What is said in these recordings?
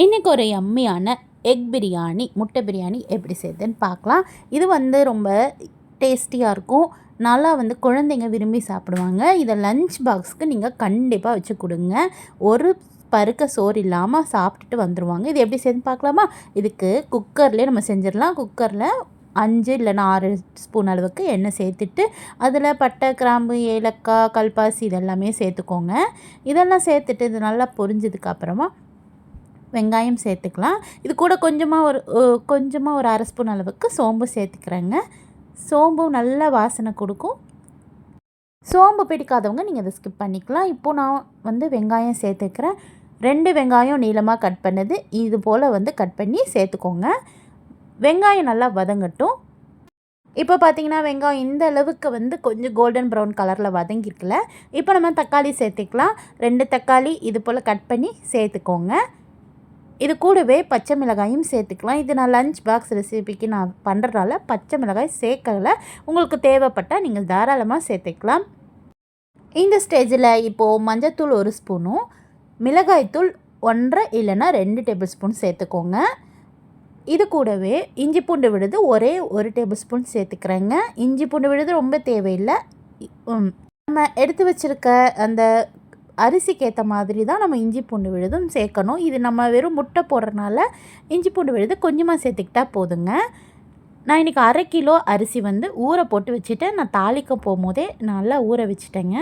இன்றைக்கி ஒரு எம்மியான எக் பிரியாணி முட்டை பிரியாணி எப்படி செய்யுதுன்னு பார்க்கலாம். இது வந்து ரொம்ப டேஸ்டியாக இருக்கும். நல்லா வந்து குழந்தைங்க விரும்பி சாப்பிடுவாங்க. இதை லஞ்ச் பாக்ஸ்க்கு நீங்கள் கண்டிப்பாக வச்சு கொடுங்க. ஒரு பருக்க சோறு இல்லாமல் சாப்பிட்டுட்டு வந்துடுவாங்க இது எப்படி செய்யுதுன்னு பார்க்கலாமா? இதுக்கு குக்கர்லேயே நம்ம செஞ்சிடலாம். குக்கரில் அஞ்சு இல்லைன்னா ஆறு ஸ்பூன் அளவுக்கு எண்ணெய் சேர்த்துட்டு அதில் பட்டை கிராம்பு ஏலக்காய் கல்பாசி இதெல்லாமே சேர்த்துக்கோங்க. இதெல்லாம் சேர்த்துட்டு இது நல்லா பொரிஞ்சதுக்கப்புறமா வெங்காயம் சேர்த்துக்கலாம். இது கூட கொஞ்சமாக ஒரு கொஞ்சமாக ஒரு அரை ஸ்பூன் அளவுக்கு சோம்பு சேர்த்துக்கிறேங்க. சோம்பும் நல்ல வாசனை கொடுக்கும். சோம்பு பிடிக்காதவங்க நீங்கள் அதை ஸ்கிப் பண்ணிக்கலாம். இப்போது நான் வந்து வெங்காயம் சேர்த்துக்கிறேன். ரெண்டு வெங்காயம் நீளமாக கட் பண்ணது. இது போல் வந்து கட் பண்ணி சேர்த்துக்கோங்க. வெங்காயம் நல்லா வதங்கட்டும். இப்போ பார்த்தீங்கன்னா வெங்காயம் இந்த அளவுக்கு வந்து கொஞ்சம் கோல்டன் ப்ரௌன் கலரில் வதங்கிருக்குல்ல இப்போ நம்ம தக்காளி சேர்த்துக்கலாம். ரெண்டு தக்காளி இது போல் கட் பண்ணி சேர்த்துக்கோங்க. இது கூடவே பச்சை மிளகாயும் சேர்த்துக்கலாம். இது நான் லஞ்ச் பாக்ஸ் ரெசிபிக்கு நான் பண்ணுறதால பச்சை மிளகாய் சேர்க்கலை. உங்களுக்கு தேவைப்பட்டால் நீங்கள் தாராளமாக சேர்த்துக்கலாம். இந்த ஸ்டேஜில் இப்போது மஞ்சத்தூள் ஒரு ஸ்பூனும் மிளகாய்த்தூள் ஒன்றரை இல்லைன்னா ரெண்டு டேபிள் ஸ்பூன் சேர்த்துக்கோங்க. இது கூடவே இஞ்சி பூண்டு விழுது ஒரே ஒரு டேபிள் ஸ்பூன் சேர்த்துக்கிறேங்க. இஞ்சி பூண்டு விழுது ரொம்ப தேவையில்லை. நம்ம எடுத்து வச்சுருக்க அந்த அரிசிக்கு ஏற்ற மாதிரி தான் நம்ம இஞ்சி பூண்டு விழுதும் சேர்க்கணும். இது நம்ம வெறும் முட்டை போடுறதுனால இஞ்சி பூண்டு விழுது கொஞ்சமாக சேர்த்துக்கிட்டா போதுங்க. நான் இன்றைக்கி அரை கிலோ அரிசி வந்து ஊற போட்டு வச்சுட்டேன். நான் தாளிக்க போகும்போதே நல்லா ஊற வச்சுட்டேங்க.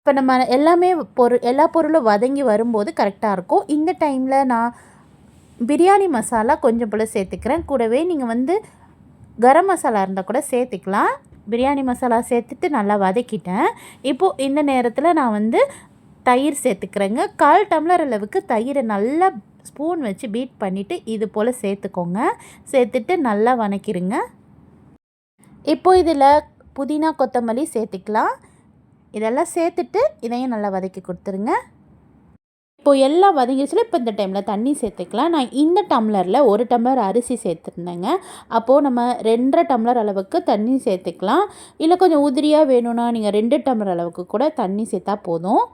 இப்போ நம்ம எல்லாமே பொருள் எல்லா பொருளும் வதங்கி வரும்போது கரெக்டாக இருக்கும். இந்த டைமில் நான் பிரியாணி மசாலா கொஞ்சம் போல் சேர்த்துக்கிறேன். கூடவே நீங்கள் வந்து கரம் மசாலா இருந்தால் கூட சேர்த்துக்கலாம். பிரியாணி மசாலா சேர்த்துட்டு நல்லா வதக்கிட்டேன். இப்போது இந்த நேரத்தில் நான் வந்து தயிர் சேர்த்துக்கிறேங்க. கால் டம்ளர் அளவுக்கு தயிரை நல்லா ஸ்பூன் வச்சு பீட் பண்ணிவிட்டு இது போல் சேர்த்துக்கோங்க. சேர்த்துட்டு நல்லா வணக்கிடுங்க இப்போ இதில் புதினா கொத்தமல்லி சேர்த்துக்கலாம். இதெல்லாம் சேர்த்துட்டு இதையும் நல்லா வதக்கி கொடுத்துருங்க. இப்போது எல்லாம் வதங்கிடுச்சுல இப்போ இந்த டைமில் தண்ணி சேர்த்துக்கலாம். நான் இந்த டம்ளரில் ஒரு டம்ளர் அரிசி சேர்த்துருந்தேங்க. அப்போது நம்ம ரெண்டரை டம்ளர் அளவுக்கு தண்ணி சேர்த்துக்கலாம். இல்லை கொஞ்சம் உதிரியாக வேணும்னா நீங்கள் ரெண்டு டம்ளர் அளவுக்கு கூட தண்ணி சேர்த்தா போதும்.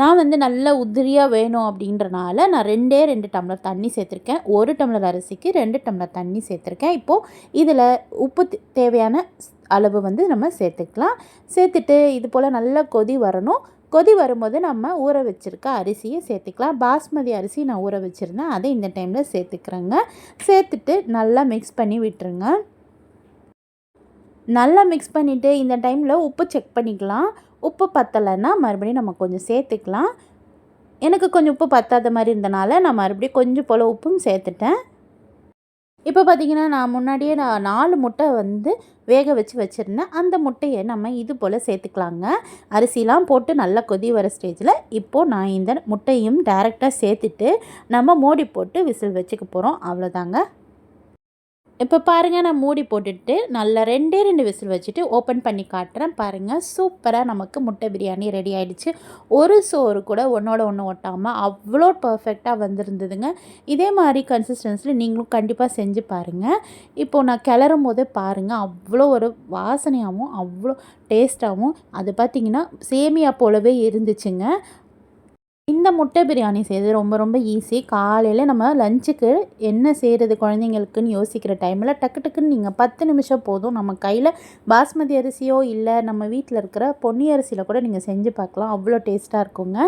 நான் வந்து நல்ல உதிரியாக வேணும் அப்படின்றனால நான் ரெண்டே ரெண்டு டம்ளர் தண்ணி சேர்த்துருக்கேன். ஒரு டம்ளர் அரிசிக்கு ரெண்டு டம்ளர் தண்ணி சேர்த்துருக்கேன். இப்போது இதில் உப்பு தேவையான அளவு வந்து நம்ம சேர்த்துக்கலாம். சேர்த்துட்டு இது போல் நல்லா கொதி வரணும். கொதி வரும்போது நம்ம ஊற வச்சுருக்க அரிசியை சேர்த்துக்கலாம். பாஸ்மதி அரிசி நான் ஊற வச்சுருந்தேன். அதை இந்த டைமில் சேர்த்துக்கிறேங்க. சேர்த்துட்டு நல்லா மிக்ஸ் பண்ணி விட்டுருங்க. நல்லா மிக்ஸ் பண்ணிவிட்டு இந்த டைமில் உப்பு செக் பண்ணிக்கலாம். உப்பு பத்தலைன்னா மறுபடியும் நம்ம கொஞ்சம் சேர்த்துக்கலாம். எனக்கு கொஞ்சம் உப்பு பத்தாத மாதிரி இருந்தனால நான் மறுபடியும் கொஞ்சம் போல் உப்பும் சேர்த்துட்டேன். இப்போ பார்த்திங்கன்னா நான் முன்னாடியே நான் நாலு முட்டை வந்து வேக வச்சு வச்சுருந்தேன். அந்த முட்டையை நம்ம இது போல் சேர்த்துக்கலாங்க. அரிசிலாம் போட்டு நல்லா கொதி வர ஸ்டேஜில் இப்போது நான் இந்த முட்டையும் டேரெக்டாக சேர்த்துட்டு நம்ம மூடி போட்டு விசில் வச்சுக்க போகிறோம் அவ்வளோதாங்க. இப்போ பாருங்கள் நான் மூடி போட்டுட்டு நல்லா ரெண்டே ரெண்டு விசில் வச்சுட்டு ஓப்பன் பண்ணி காட்டுறேன். பாருங்கள் சூப்பராக நமக்கு முட்டை பிரியாணி ரெடி ஆகிடுச்சு ஒரு சோறு கூட ஒன்றோட ஒன்று ஒட்டாமல் அவ்வளோ பர்ஃபெக்டாக வந்திருந்ததுங்க. இதே மாதிரி கன்சிஸ்டன்சியில் நீங்களும் கண்டிப்பாக செஞ்சு பாருங்கள் இப்போது நான் கிளறும் போதே பாருங்கள் அவ்வளோ ஒரு வாசனையாகவும் அவ்வளோ டேஸ்ட்டாகவும் அது பார்த்திங்கன்னா சேமியா போலவே இருந்துச்சுங்க. இந்த முட்டை பிரியாணி செய்வது ரொம்ப ரொம்ப ஈஸி காலையில் நம்ம லஞ்சுக்கு என்ன செய்கிறது குழந்தைங்களுக்குன்னு யோசிக்கிற டைமில் டக்கு டக்குன்னு நீங்கள் பத்து நிமிஷம் போதும். நம்ம கையில் பாஸ்மதி அரிசியோ இல்லை நம்ம வீட்டில் இருக்கிற பொன்னி அரிசியில் கூட நீங்கள் செஞ்சு பார்க்கலாம். அவ்வளோ டேஸ்ட்டாக இருக்குங்க.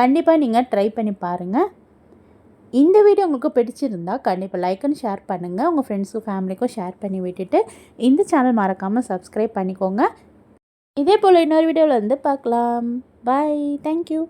கண்டிப்பாக நீங்கள் ட்ரை பண்ணி பாருங்கள் இந்த வீடியோ உங்களுக்கு பிடிச்சிருந்தால் கண்டிப்பாக லைக் அண்ட் ஷேர் பண்ணுங்கள் உங்கள் ஃப்ரெண்ட்ஸுக்கும் ஃபேமிலிக்கும் ஷேர் பண்ணி விட்டுட்டு இந்த சேனல் மறக்காமல் சப்ஸ்கிரைப் பண்ணிக்கோங்க. இதே போல் இன்னொரு வீடியோவில் வந்து பார்க்கலாம். Bye thank you